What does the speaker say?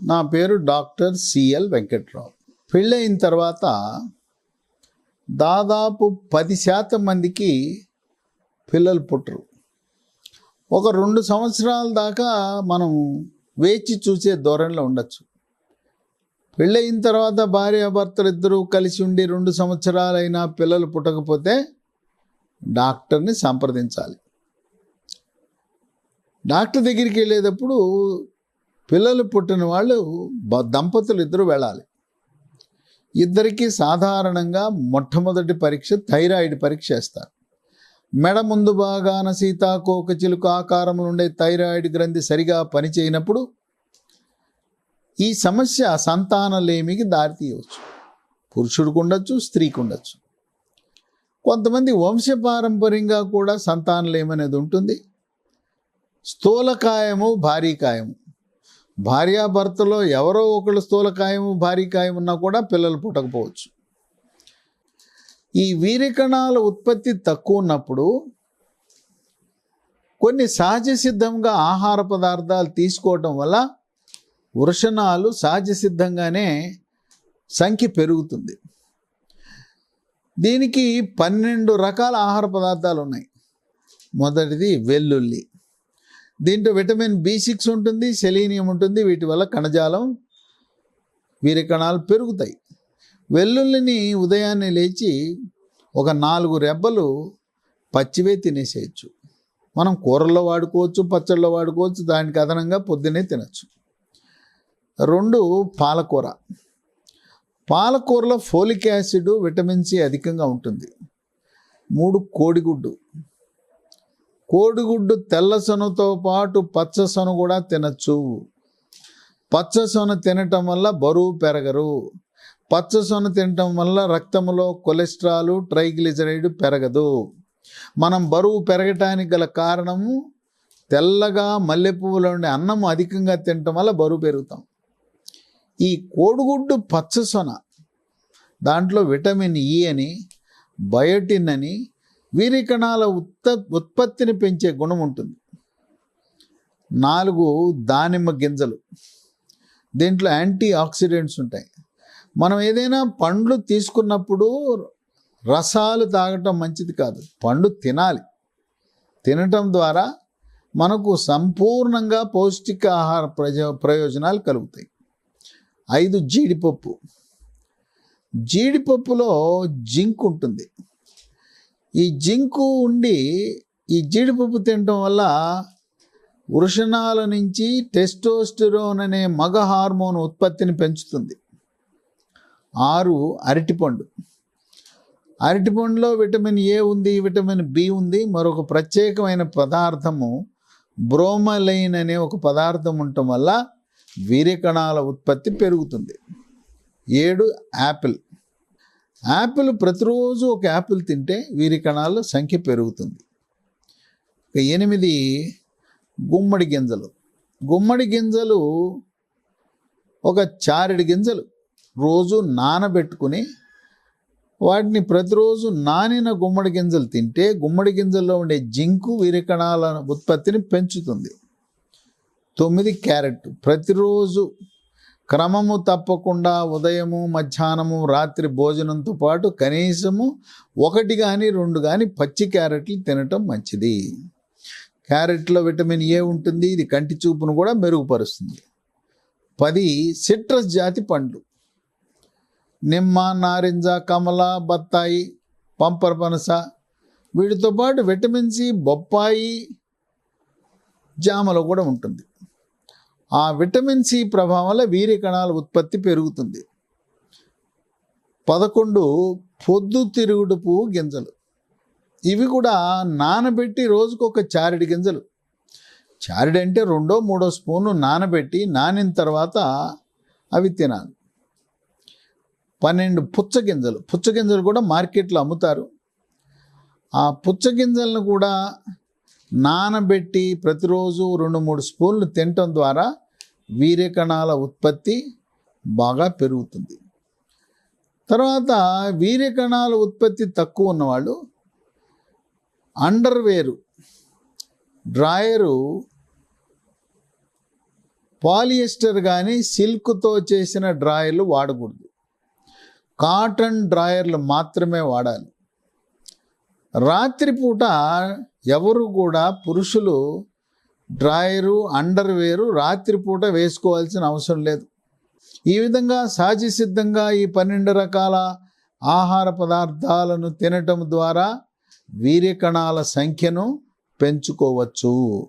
నా పేరు doctor CL Venkatrao. పెళ్ళయిన తర్వాత దాదాపు పది శాతం మందికి పిల్లలు పుట్టరు. ఒక రెండు సంవత్సరాల దాకా మనం వేచి చూసే ధోరణిలో ఉండొచ్చు. పెళ్ళయిన తర్వాత భార్యాభర్తలు ఇద్దరూ కలిసి ఉండి రెండు సంవత్సరాలైనా పిల్లలు పుట్టకపోతే డాక్టర్ని సంప్రదించాలి. డాక్టర్ దగ్గరికి వెళ్ళేటప్పుడు పిల్లలు పుట్టిన వాళ్ళు దంపతులు ఇద్దరు వెళ్ళాలి. ఇద్దరికి సాధారణంగా మొట్టమొదటి పరీక్ష థైరాయిడ్ పరీక్ష చేస్తారు మెడ ముందు భాగాన సీతాకోక చిలుక ఆకారంలో ఉండే థైరాయిడ్ గ్రంథి సరిగా పనిచేయనప్పుడు ఈ సమస్య సంతానలేమికి దారితీయవచ్చు. పురుషుడికి ఉండొచ్చు స్త్రీకి ఉండొచ్చు. కొంతమంది వంశపారంపర్యంగా కూడా సంతానలేమనేది ఉంటుంది. స్థూలకాయము భారీకాయము. భార్యాభర్తలో ఎవరో ఒకళ్ళు స్థూలకాయము భారీకాయం ఉన్నా కూడా పిల్లలు పుట్టకపోవచ్చు. ఈ వీరికణాల ఉత్పత్తి తక్కువ ఉన్నప్పుడు కొన్ని సహజ సిద్ధంగా ఆహార పదార్థాలు తీసుకోవటం వల్ల వృషణాలు సహజ సిద్ధంగానే సంఖ్య పెరుగుతుంది. దీనికి పన్నెండు రకాల ఆహార పదార్థాలు ఉన్నాయి. మొదటిది వెల్లుల్లి. దీంట్లో విటమిన్ బి సిక్స్ ఉంటుంది సెలీనియం ఉంటుంది వీటి వల్ల కణజాలం వీరి కణాలు పెరుగుతాయి. వెల్లుల్లిని ఉదయాన్నే లేచి ఒక నాలుగు రెబ్బలు పచ్చివే తినేసేయచ్చు. మనం కూరల్లో వాడుకోవచ్చు పచ్చళ్ళలో వాడుకోవచ్చు దానికి అదనంగా పొద్దున్నే తినచ్చు. రెండు పాలకూర. పాలకూరలో ఫోలిక్ యాసిడ్ విటమిన్ సి అధికంగా ఉంటుంది. మూడు కోడిగుడ్డు. కోడిగుడ్డు తెల్ల సొనతో పాటు పచ్చ సొన కూడా తినచ్చు. పచ్చ సొన తినటం వల్ల బరువు పెరగరు. పచ్చ సొన తినటం వల్ల రక్తంలో కొలెస్ట్రాల్ ట్రైగ్లిజరైడ్ పెరగదు. మనం బరువు పెరగటానికి గల కారణము తెల్లగా మల్లెపువ్వులో ఉండే అన్నం అధికంగా తినటం వల్ల బరువు పెరుగుతాం. ఈ కోడిగుడ్డు పచ్చ సొన దాంట్లో విటమిన్ ఇ అని బయోటిన్ అని వీరి కణాల ఉత్త ఉత్పత్తిని పెంచే గుణం ఉంటుంది. నాలుగు దానిమ్మ గింజలు. దీంట్లో యాంటీ ఆక్సిడెంట్స్ ఉంటాయి. మనం ఏదైనా పండ్లు తీసుకున్నప్పుడు రసాలు తాగటం మంచిది కాదు. పండు తినాలి. తినటం ద్వారా మనకు సంపూర్ణంగా పౌష్టిక ఆహార ప్రయోజనాలు కలుగుతాయి. ఐదు జీడిపప్పు. జీడిపప్పులో జింక్ ఉంటుంది. ఈ జింకు ఉండి ఈ జీడిపప్పు తినటం వల్ల వృషణాల నుంచి టెస్టోస్టిరోన్ అనే మగ హార్మోన్ ఉత్పత్తిని పెంచుతుంది. ఆరు అరటిపండు. అరటిపండులో విటమిన్ ఏ ఉంది విటమిన్ బి ఉంది. మరొక ప్రత్యేకమైన పదార్థము బ్రోమలైన్ అనే ఒక పదార్థం ఉండటం వల్ల వీర్యకణాల ఉత్పత్తి పెరుగుతుంది. ఏడు యాపిల్. యాపిల్ ప్రతిరోజు ఒక యాపిల్ తింటే వీరి కణాల సంఖ్య పెరుగుతుంది. ఎనిమిది గుమ్మడి గింజలు. గుమ్మడి గింజలు ఒక చారెడు గింజలు. రోజు నానబెట్టుకుని వాటిని ప్రతిరోజు నానిన గుమ్మడి గింజలు తింటే గుమ్మడి గింజల్లో ఉండే జింకు వీరి కణాల ఉత్పత్తిని పెంచుతుంది. తొమ్మిది క్యారెట్ ప్రతిరోజు క్రమము తప్పకుండా ఉదయము మధ్యాహ్నము రాత్రి భోజనంతో పాటు కనీసము ఒకటి కానీ రెండు కానీ పచ్చి క్యారెట్లు తినటం మంచిది. క్యారెట్లో విటమిన్ ఏ ఉంటుంది? ఇది కంటి చూపును కూడా మెరుగుపరుస్తుంది. పది సిట్రస్ జాతి పండ్లు. నిమ్మ నారింజ కమల బత్తాయి పంపర పనస. వీటితో పాటు విటమిన్ సి బొప్పాయి జామలో కూడా ఉంటుంది. ఆ విటమిన్ సి ప్రభావం వల్ల వీర్య కణాల ఉత్పత్తి పెరుగుతుంది. పదకొండు పొద్దు తిరుగుడు పువ్వు గింజలు. ఇవి కూడా నానబెట్టి రోజుకు ఒక చారిడి గింజలు. చారిడి అంటే రెండో మూడో స్పూన్లు నానబెట్టి నానిన తర్వాత అవి తినాలి. పన్నెండు పుచ్చగింజలు పుచ్చగింజలు కూడా మార్కెట్లో అమ్ముతారు. ఆ పుచ్చగింజలను కూడా నానబెట్టి ప్రతిరోజు రెండు మూడు స్పూన్లు తినటం ద్వారా వీర్యకణాల ఉత్పత్తి బాగా పెరుగుతుంది. తర్వాత వీర్యకణాల ఉత్పత్తి తక్కువ ఉన్నవాళ్ళు అండర్వేరు డ్రాయరు పాలియస్టర్ కానీ సిల్క్తో చేసిన డ్రాయర్లు వాడకూడదు. కాటన్ డ్రాయర్లు మాత్రమే వాడాలి. రాత్రిపూట ఎవరు కూడా పురుషులు డ్రాయరు అండర్వేరు రాత్రిపూట వేసుకోవాల్సిన అవసరం లేదు. ఈ విధంగా సహజ సిద్ధంగా ఈ పన్నెండు రకాల ఆహార పదార్థాలను తినటం ద్వారా వీర్యకణాల సంఖ్యను పెంచుకోవచ్చు.